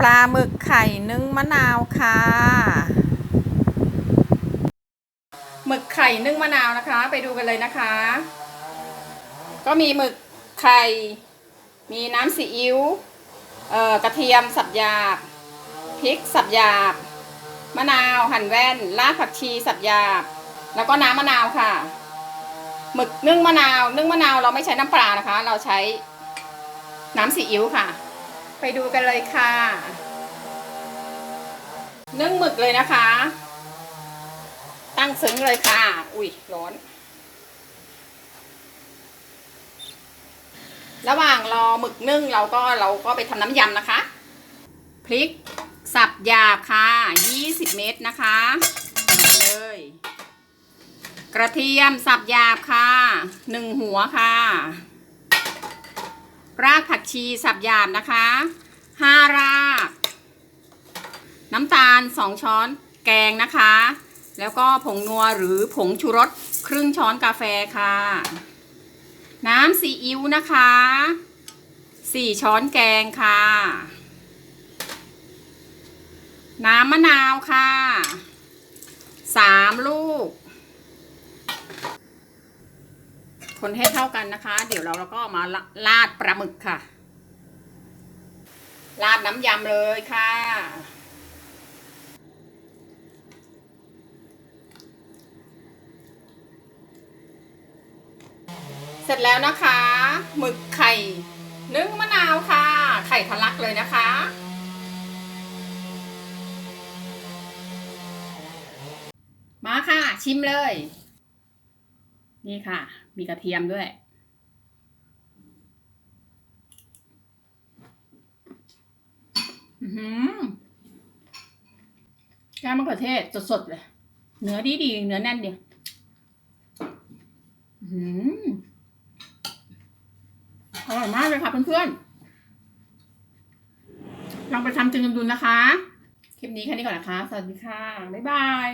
ปลาหมึกไข่นึ่งมะนาวค่ะ หมึกไข่นึ่งมะนาวนะคะ ไปดูกันเลยนะคะ ก็มีหมึกไข่ มีน้ำซีอิ๊วเอ่อกระเทียมสับหยาบพริกสับหยาบมะนาวหั่นแว่นรากผักชีสับหยาบ แล้วก็น้ำมะนาวค่ะหมึกนึ่งมะนาว นึ่งมะนาวเราไม่ใช้น้ำปลานะคะ เราใช้น้ำซีอิ๊วค่ะ ไปดูกันเลยค่ะ นึ่งหมึกเลยนะคะ ตั้งซึ้งเลยค่ะ อุ้ยร้อน ระหว่างรอหมึกนึ่งเราก็เราก็ไปทำน้ำยำนะคะ พริกสับหยาบค่ะ 20 เม็ดนะคะเอาเลยกระเทียมสับหยาบค่ะ 1 หัวค่ะ รากผักชีสับหยาบนะคะ5ราก น้ำตาล2ช้อนแกงนะคะ แล้วก็ผงนัวหรือผงชูรสครึ่งช้อนกาแฟค่ะ น้ำซีอิ๊วนะคะ4ช้อนแกงค่ะ น้ำมะนาวค่ะ3ลูก คนให้เท่ากันนะคะ เดี๋ยวเราเราก็มาละลาดปลาหมึกค่ะ ลาดน้ำยำเลยค่ะ เสร็จแล้วนะคะหมึกไข่นึ่งมะนาวค่ะ ไข่ทะลักเลยนะคะมาค่ะ ชิมเลย นี่ค่ะ มีกระเทียมด้วย อือหือแก้มะเขือเทศสดๆเลย เนื้อดีดีเนื้อแน่นดีอือหืออร่อยมากเลยค่ะเพื่อนๆ ลองไปทำจริงกันดูนะคะ คลิปนี้แค่นี้ก่อนนะคะ สวัสดีค่ะ บ๊ายบาย